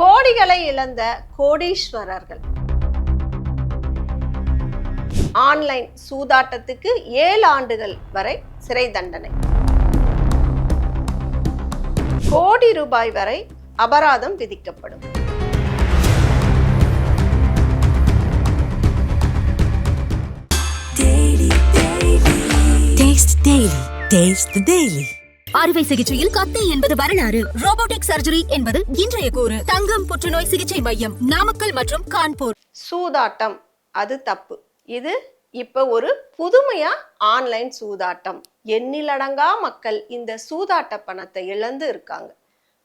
கோடிகளை இழந்த கோடீஸ்வரர்கள். ஆன்லைன் சூதாட்டத்துக்கு ஏழு ஆண்டுகள் வரை சிறை தண்டனை. கோடி ரூபாய் வரை அபராதம் விதிக்கப்படும். டெய்லி அறுவை சிகிச்சையில் கத்தை என்பது வரலாறு. ரோபோட்டிக் சர்ஜரி என்பது இன்றைய கூறு. தங்கம் புற்றுநோய் சிகிச்சை மையம் நாமக்கல் மற்றும் கான்பூர். சூதாட்டம். அது தப்பு. இது இப்ப ஒரு புதுமையா ஆன்லைன் சூதாட்டம். எண்ணிலடங்கா மக்கள் இந்த சூதாட்ட பணத்தை இழந்து இருக்காங்க.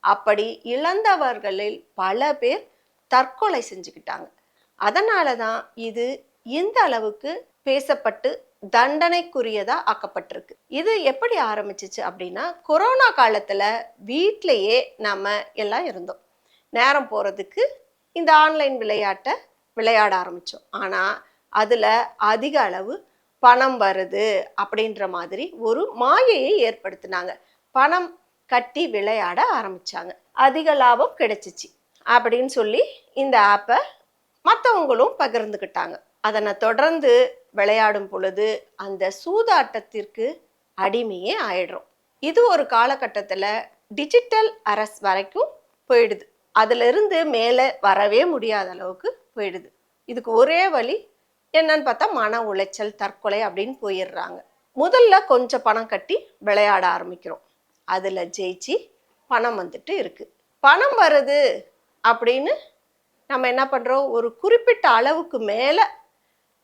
அப்படி இழந்தவர்களில் பல பேர் தற்கொலை செஞ்சுக்கிட்டாங்க. அதனால தான் இது இந்த அளவுக்கு பேசப்பட்டு தண்டனைக்குரியதா ஆக்கப்பட்டிருக்கு. இது எப்படி ஆரம்பிச்சிச்சு அப்படின்னா கொரோனா காலத்துல வீட்டிலேயே நம்ம எல்லாம் இருந்தோம். நேரம் போறதுக்கு இந்த ஆன்லைன் விளையாட்டை விளையாட ஆரம்பித்தோம் ஆனால் அதில் அதிக அளவு பணம் வருது அப்படின்ற மாதிரி ஒரு மாயையை ஏற்படுத்தினாங்க. பணம் கட்டி விளையாட ஆரம்பித்தாங்க அதிக லாபம் கிடைச்சிச்சு. அப்படின்னு சொல்லி இந்த ஆப்பை மற்றவங்களும் பகிர்ந்துக்கிட்டாங்க அதனை தொடர்ந்து விளையாடும் பொழுது அந்த சூதாட்டத்திற்கு அடிமையே ஆயிடுறோம். இது ஒரு காலகட்டத்தில் டிஜிட்டல் அரஸ் வரைக்கும் போயிடுது. அதிலிருந்து மேலே வரவே முடியாத அளவுக்கு போயிடுது. இதுக்கு ஒரே வழி என்னன்னு பார்த்தா மன உளைச்சல் தற்கொலை அப்படின்னு போயிடுறாங்க. முதல்ல கொஞ்சம் பணம் கட்டி விளையாட ஆரம்பிக்கிறோம். அதில் ஜெயிச்சு பணம் வந்துட்டு இருக்குது பணம் வருது அப்படின்னு நம்ம என்ன பண்ணுறோம் ஒரு குறிப்பிட்ட அளவுக்கு மேலே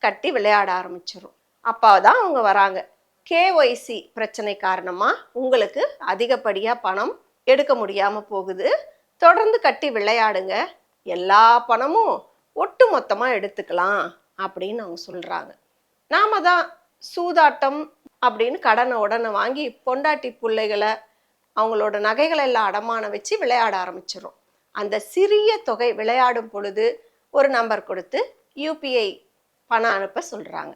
கட்டி விளையாட ஆரம்பிச்சிடும் அப்போ தான் அவங்க வராங்க. கேஒய்சி பிரச்சனை காரணமாக உங்களுக்கு அதிகப்படியாக பணம் எடுக்க முடியாமல் போகுது. தொடர்ந்து கட்டி விளையாடுங்க. எல்லா பணமும் ஒட்டு மொத்தமாக எடுத்துக்கலாம் அப்படின்னு அவங்க சொல்கிறாங்க நாம தான் சூதாட்டம் அப்படின்னு கடனை உடனே வாங்கி பொண்டாட்டி பிள்ளைகளை அவங்களோட நகைகளை எல்லாம் அடமானம் வச்சு விளையாட ஆரம்பிச்சிடும் அந்த சிறிய தொகை விளையாடும் பொழுது ஒரு நம்பர் கொடுத்து யூபிஐ பணம் அனுப்ப சொல்கிறாங்க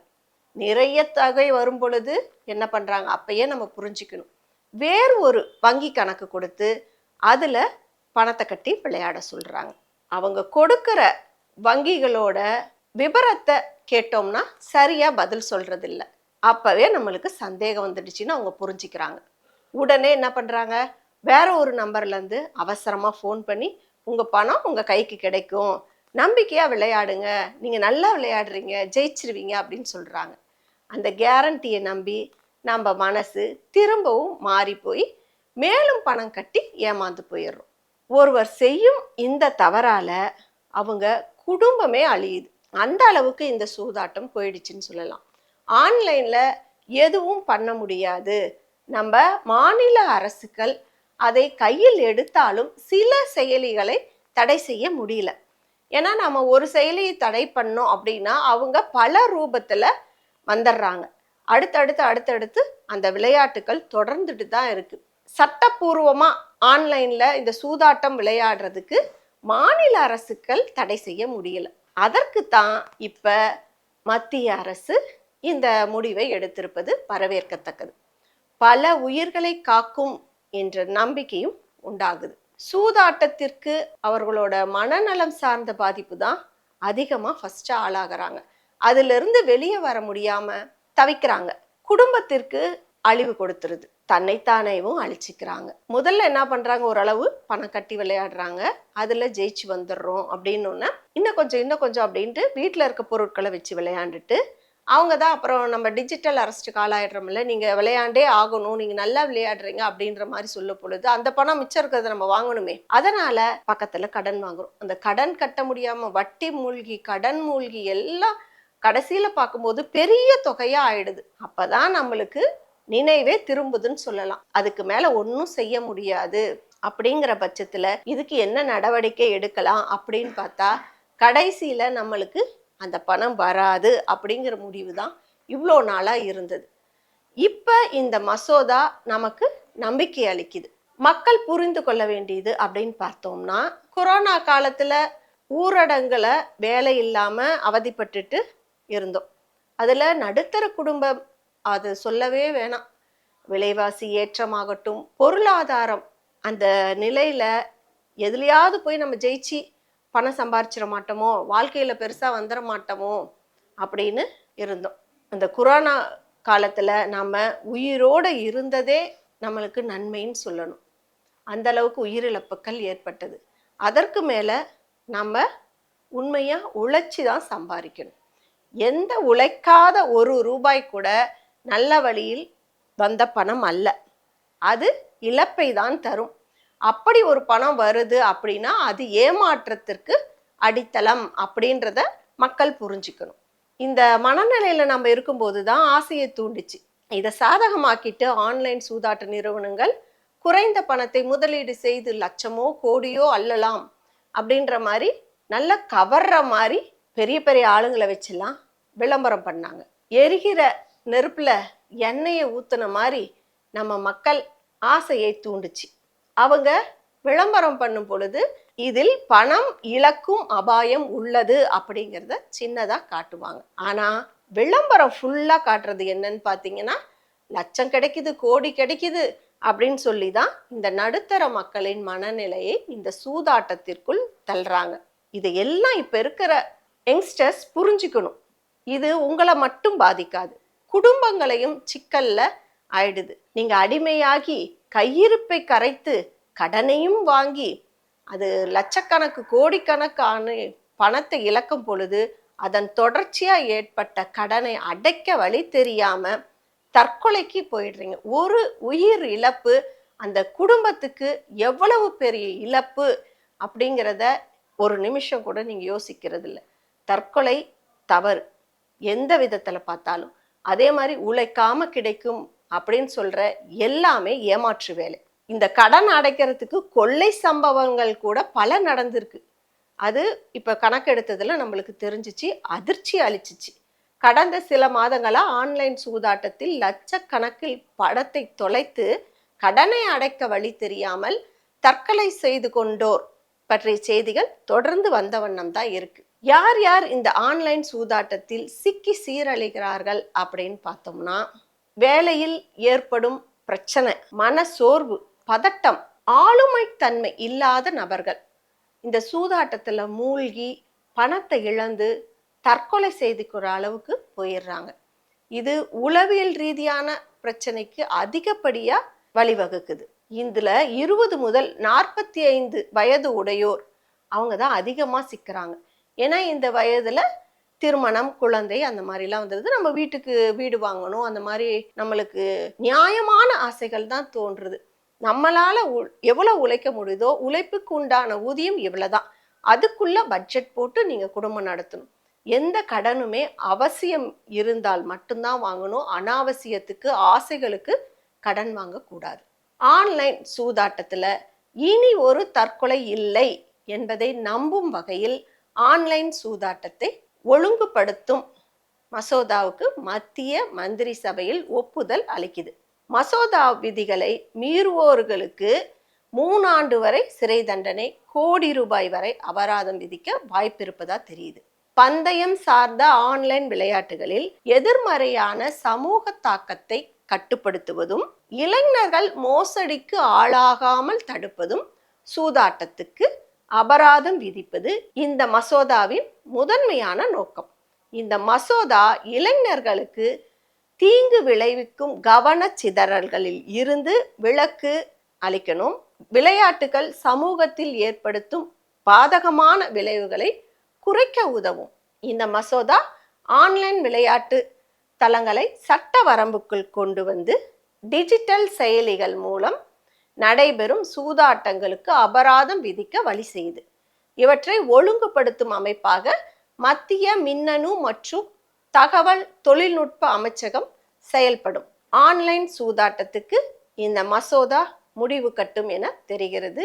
நிறைய தொகை வரும் பொழுது என்ன பண்ணுறாங்க அப்பயே நம்ம புரிஞ்சுக்கணும். வேறு ஒரு வங்கி கணக்கு கொடுத்து அதில் பணத்தை கட்டி விளையாட சொல்கிறாங்க அவங்க கொடுக்குற வங்கிகளோட விபரத்தை கேட்டோம்னா சரியாக பதில் சொல்கிறதில்ல அப்போவே நம்மளுக்கு சந்தேகம் வந்துடுச்சுன்னு அவங்க புரிஞ்சுக்கிறாங்க. உடனே என்ன பண்ணுறாங்க வேற ஒரு நம்பர்லேருந்து அவசரமாக ஃபோன் பண்ணி உங்கள் பணம் உங்கள் கைக்கு கிடைக்கும். நம்பிக்கையாக விளையாடுங்க. நீங்கள் நல்லா விளையாடுறீங்க ஜெயிச்சிருவீங்க அப்படின்னு சொல்கிறாங்க அந்த கேரண்டியை நம்பி நம்ம மனசு திரும்பவும் மாறி போய் மேலும் பணம் கட்டி ஏமாந்து போயிடுறோம். ஒருவர் செய்யும் இந்த தவறால அவங்க குடும்பமே அழியுது. அந்த அளவுக்கு இந்த சூதாட்டம் போயிடுச்சுன்னு சொல்லலாம். ஆன்லைனில் எதுவும் பண்ண முடியாது. நம்ம மாநில அரசுகள் அதை கையில் எடுத்தாலும் சில செயலிகளை தடை செய்ய முடியல. ஏன்னா நம்ம ஒரு செயலியை தடை பண்ணோம் அப்படின்னா அவங்க பல ரூபத்தில் வந்துடுறாங்க அடுத்தடுத்து அடுத்தடுத்து அந்த விளையாட்டுகள் தொடர்ந்துட்டு தான் இருக்குது சட்டப்பூர்வமாக ஆன்லைனில் இந்த சூதாட்டம் விளையாடுறதுக்கு மாநில அரசுகள் தடை செய்ய முடியலை. அதற்கு தான் இப்போ மத்திய அரசு இந்த முடிவை எடுத்திருப்பது வரவேற்கத்தக்கது. பல உயிர்களை காக்கும் என்ற நம்பிக்கையும் உண்டாகுது. சூதாட்டத்திற்கு அவர்களோட மனநலம் சார்ந்த பாதிப்பு தான் அதிகமாக ஃபஸ்ட்டு ஆளாகிறாங்க. அதிலிருந்து வெளியே வர முடியாமல் தவிக்கிறாங்க. குடும்பத்திற்கு அழிவு கொடுத்துருது. தன்னைத்தானேவும் அழிச்சிக்கிறாங்க. முதல்ல என்ன பண்ணுறாங்க ஓரளவு பணம் கட்டி விளையாடுறாங்க. அதில் ஜெயிச்சு வந்துடுறோம் அப்படின்னு இன்னும் கொஞ்சம் இன்னும் கொஞ்சம் அப்படின்ட்டு வீட்டில் இருக்க பொருட்களை வச்சு விளையாண்டுட்டு அவங்க தான் அப்புறம் நம்ம டிஜிட்டல் அரெஸ்ட்டுக்கு ஆளாயிடுறோம்ல நீங்கள் விளையாண்டே ஆகணும். நீங்கள் நல்லா விளையாடுறீங்க அப்படின்ற மாதிரி சொல்ல பொழுது அந்த பணம் மிச்சம் இருக்கிறத நம்ம வாங்கணுமே. அதனால் பக்கத்தில் கடன் வாங்குறோம். அந்த கடன் கட்ட முடியாமல் வட்டி மூழ்கி கடன் மூழ்கி எல்லாம் கடைசியில் பார்க்கும்போது பெரிய தொகையாக ஆயிடுது. அப்போ தான் நம்மளுக்கு நினைவே திரும்புதுன்னு சொல்லலாம். அதுக்கு மேலே ஒன்றும் செய்ய முடியாது. அப்படிங்கிற பட்சத்தில் இதுக்கு என்ன நடவடிக்கை எடுக்கலாம் அப்படின்னு பார்த்தா கடைசியில் நம்மளுக்கு அந்த பணம் வராது அப்படிங்கிற முடிவு தான் இவ்வளோ நாளாக இருந்தது. இப்போ இந்த மசோதா நமக்கு நம்பிக்கை அளிக்குது. மக்கள் புரிந்து கொள்ள வேண்டியது அப்படின்னு பார்த்தோம்னா கொரோனா காலத்தில் ஊரடங்குல வேலை இல்லாமல் அவதிப்பட்டுட்டு இருந்தோம். அதில் நடுத்தர குடும்பம் அது சொல்லவே வேணாம். விலைவாசி ஏற்றமாகட்டும் பொருளாதாரம் அந்த நிலையில் எதுலையாவது போய் நம்ம ஜெயிச்சு பணம் சம்பாரிச்சிட மாட்டோமோ? வாழ்க்கையில் பெருசாக வந்துட மாட்டோமோ? அப்படின்னு இருந்தோம். அந்த கொரோனா காலத்தில் நம்ம உயிரோட இருந்ததே நம்மளுக்கு நன்மைன்னு சொல்லணும். அந்த அளவுக்கு உயிரிழப்புகள் ஏற்பட்டது. அதற்கு மேலே நம்ம உண்மையாக உழைச்சி தான் சம்பாதிக்கணும். எந்த உழைக்காத ஒரு ரூபாய் கூட நல்ல வழியில் வந்த பணம் அல்ல. அது இழப்பை தான் தரும். அப்படி ஒரு பணம் வருது அப்படின்னா அது ஏமாற்றத்திற்கு அடித்தளம் அப்படின்றத மக்கள் புரிஞ்சுக்கணும். இந்த மனநிலையில நம்ம இருக்கும்போது தான் ஆசையை தூண்டுச்சு. இதை சாதகமாக்கிட்டு ஆன்லைன் சூதாட்ட நிறுவனங்கள் குறைந்த பணத்தை முதலீடு செய்து லட்சமோ கோடியோ அள்ளலாம் அப்படின்ற மாதிரி நல்ல கவர்ற மாதிரி பெரிய பெரிய ஆளுங்களை வச்செல்லாம் விளம்பரம் பண்ணாங்க. எரிகிற நெருப்புல எண்ணெயை ஊத்துன மாதிரி நம்ம மக்கள் ஆசையை தூண்டுச்சு. அவங்க விளம்பரம் பண்ணும் பொழுது இதில் பணம் இழக்கும் அபாயம் உள்ளது அப்படிங்கிறத சின்னதாக காட்டுவாங்க. ஆனால் விளம்பரம் ஃபுல்லாக காட்டுறது என்னன்னு பார்த்தீங்கன்னா லட்சம் கிடைக்குது கோடி கிடைக்குது அப்படின்னு சொல்லி தான் இந்த நடுத்தர மக்களின் மனநிலையை இந்த சூதாட்டத்திற்குள் தள்ளுறாங்க. இதை எல்லாம் இப்போ இருக்கிற யங்ஸ்டர்ஸ் புரிஞ்சுக்கணும். இது உங்களை மட்டும் பாதிக்காது. குடும்பங்களையும் சிக்கல்ல ஆயிடுது. நீங்கள் அடிமையாகி கையிருப்பை கரைத்து கடனையும் வாங்கி அது லட்சக்கணக்கு கோடிக்கணக்கான பணத்தை இழக்கும் பொழுது அதன் தொடர்ச்சியாக ஏற்பட்ட கடனை அடைக்க வழி தெரியாம தற்கொலைக்கு போயிடுறீங்க. ஒரு உயிர் இழப்பு அந்த குடும்பத்துக்கு எவ்வளவு பெரிய இழப்பு அப்படிங்கிறத ஒரு நிமிஷம் கூட நீங்கள் யோசிக்கிறது இல்லை தற்கொலை தவறு எந்த விதத்தில் பார்த்தாலும். அதே மாதிரி உழைக்காம கிடைக்கும் அப்படின்னு சொல்கிற எல்லாமே ஏமாற்று வேலை. இந்த கடன் அடைக்கிறதுக்கு கொள்ளை சம்பவங்கள் கூட பல நடந்திருக்கு. அது இப்போ கணக்கெடுத்ததில் நம்மளுக்கு தெரிஞ்சிச்சு அதிர்ச்சி அளிச்சிச்சு. கடந்த சில மாதங்களாக ஆன்லைன் சூதாட்டத்தில் லட்சக்கணக்கில் படத்தை தொலைத்து கடனை அடைக்க வழி தெரியாமல் தற்கொலை செய்து கொண்டோர் பற்றிய செய்திகள் தொடர்ந்து வந்த வண்ணம் தான் இருக்கு. யார் யார் இந்த ஆன்லைன் சூதாட்டத்தில் சிக்கி சீரழிகிறார்கள் அப்படின்னு பார்த்தோம்னா வேலையில் ஏற்படும் பிரச்சனை மன சோர்வு பதட்டம் ஆளுமைத்தன்மை இல்லாத நபர்கள். இந்த சூதாட்டத்தில் மூழ்கி பணத்தை இழந்து தற்கொலை செய்துக்கிற அளவுக்கு போயிடுறாங்க. இது உளவியல் ரீதியான பிரச்சனைக்கு அதிகப்படியாக வழிவகுக்குது. இதில் இருபது முதல் நாற்பத்தி ஐந்து வயது உடையோர் அவங்க தான் அதிகமாக சிக்கிறாங்க. ஏன்னா இந்த வயதில் திருமணம் குழந்தை அந்த மாதிரிலாம் வந்துடுது நம்ம வீட்டுக்கு வீடு வாங்கணும். அந்த மாதிரி நம்மளுக்கு நியாயமான ஆசைகள் தான் தோன்றுது. நம்மளால உ- எவ்வளவு உழைக்க முடியுதோ உழைப்புக்கு உண்டான ஊதியம் இவ்வளவுதான். அதுக்குள்ள பட்ஜெட் போட்டு நீங்க குடும்பம் நடத்தணும். எந்த கடனுமே அவசியம் இருந்தால் மட்டும்தான் வாங்கணும். அனாவசியத்துக்கு ஆசைகளுக்கு கடன் வாங்கக்கூடாது. ஆன்லைன் சூதாட்டத்தில் இனி ஒரு தற்கொலை இல்லை என்பதை நம்பும் வகையில் ஆன்லைன் சூதாட்டத்தை ஒழுங்குபடுத்தும் மசோதாவுக்கு மத்திய மந்திரி சபையில் ஒப்புதல் அளிக்குது. மசோதா விதிகளை மீறுவோர்களுக்கு மூணாண்டு வரை சிறை தண்டனை கோடி ரூபாய் வரை அபராதம் விதிக்க வாய்ப்பிருப்பதா தெரியுது. பந்தயம் சார்ந்த ஆன்லைன் விளையாட்டுகளில் எதிர்மறையான சமூக தாக்கத்தை கட்டுப்படுத்துவதும் இளைஞர்கள் மோசடிக்கு ஆளாகாமல் தடுப்பதும் சூதாட்டத்துக்கு அபராதம் விதிப்பது இந்த மசோதாவின் முதன்மையான நோக்கம். இந்த மசோதா இளைஞர்களுக்கு தீங்கு விளைவிக்கும் கவன சிதறல்களில் இருந்து விலக்கு அளிக்கணும். விளையாட்டுகள் சமூகத்தில் ஏற்படுத்தும் பாதகமான விளைவுகளை குறைக்க உதவும். இந்த மசோதா ஆன்லைன் விளையாட்டு தளங்களை சட்ட வரம்புக்குள் கொண்டு வந்து டிஜிட்டல் செயலிகள் மூலம் நடைபெறும் சூதாட்டங்களுக்கு அபராதம் விதிக்க வழி செய்து. இவற்றை ஒழுங்குபடுத்தும் அமைப்பாக மத்திய மின்னணு மற்றும் தகவல் தொழில்நுட்ப அமைச்சகம் செயல்படும். ஆன்லைன் சூதாட்டத்துக்கு இந்த மசோதா முடிவு கட்டும் என தெரிகிறது.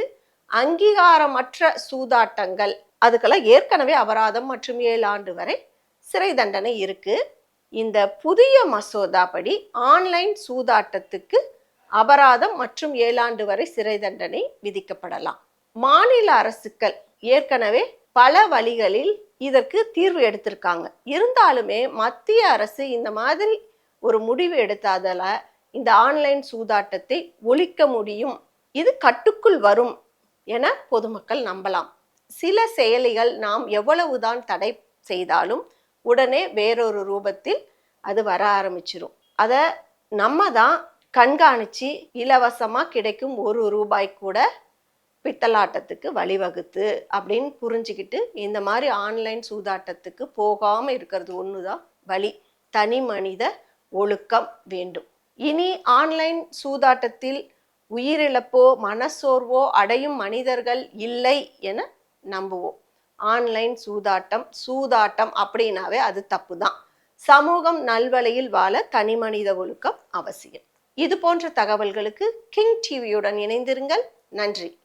அங்கீகாரமற்ற சூதாட்டங்கள் அதுக்கெல்லாம் ஏற்கனவே அபராதம் மற்றும் ஏழு ஆண்டு வரை சிறை தண்டனை இருக்கு. இந்த புதிய மசோதா படி ஆன்லைன் சூதாட்டத்துக்கு அபராதம் மற்றும் ஏழாண்டு வரை சிறை தண்டனை விதிக்கப்படலாம். மாநில அரசுகள் ஏற்கனவே பல வழிகளில் இதற்கு தீர்வு எடுத்திருக்காங்க. இருந்தாலுமே மத்திய அரசு இந்த மாதிரி ஒரு முடிவு எடுத்தாதால இந்த ஆன்லைன் சூதாட்டத்தை ஒழிக்க முடியும். இது கட்டுக்குள் வரும் என பொதுமக்கள் நம்பலாம். சில செயலிகள் நாம் எவ்வளவுதான் தடை செய்தாலும் உடனே வேறொரு ரூபத்தில் அது வர ஆரம்பிச்சிடும் அதை நம்ம தான் கண்காணிச்சு இலவசமாக கிடைக்கும் ஒரு ரூபாய் கூட பித்தலாட்டத்துக்கு வழிவகுத்து அப்படின்னு புரிஞ்சுக்கிட்டு இந்த மாதிரி ஆன்லைன் சூதாட்டத்துக்கு போகாமல் இருக்கிறது ஒன்று தான் வழி தனி மனித ஒழுக்கம் வேண்டும். இனி ஆன்லைன் சூதாட்டத்தில் உயிரிழப்போ மனசோர்வோ அடையும் மனிதர்கள் இல்லை என நம்புவோம். ஆன்லைன் சூதாட்டம் சூதாட்டம் அப்படின்னாவே அது தப்பு தான் சமூகம் நல்வழியில் வாழ தனிமனித ஒழுக்கம் அவசியம். இது போன்ற தகவல்களுக்கு கிங் டிவியுடன் இணைந்திருங்கள். நன்றி.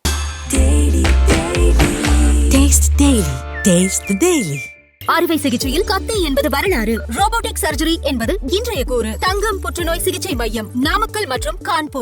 அறுவை சிகிச்சையில் கத்தை என்பது வரலாறு. ரோபோட்டிக் சர்ஜரி என்பது இன்றைய கூறு. தங்கம் புற்றுநோய் சிகிச்சை மையம் நாமக்கல் மற்றும் கான்பூர்.